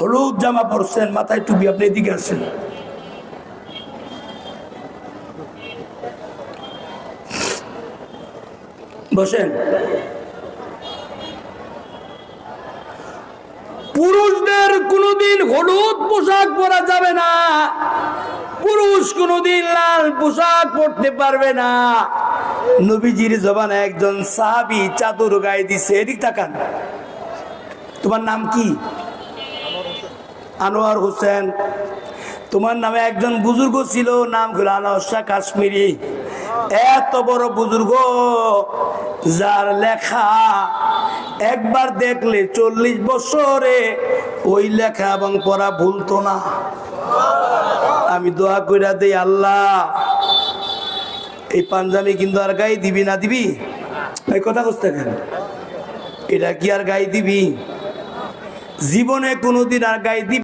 হলুদ জামা পরছেন, মাথায় টুপি, আপনি এদিকে আসেন। বসেন। পুরুষদের কোনোদিন হলুদ পোশাক পরা যাবে না। পুরুষ কোনোদিন লাল পোশাক পরতে পারবে না। নবীজির জবানে একজন সাহাবি চাদর গায়ে দিছে, এদিক তাকান। তোমার নাম কি? আনোয়ার হোসেন। তোমার নামে একজন বুজুর্গ ছিল, নাম হলো আনোয়ার কাশ্মীরি। এত বড় বুজুর্গ, যার লেখা একবার দেখলে চল্লিশ বছরে ওই লেখা এবং পড়া ভুলতো না। আমি দোয়া কইরা দেই, আল্লাহ, এই পাঞ্জাবি কিন্তু আর গায়ে দিবি না দিবি? এই কথা বুঝতে কেন? এটা কি আর গায়ে দিবি? জীবনে কোনোদিন আর গায়ে দিবি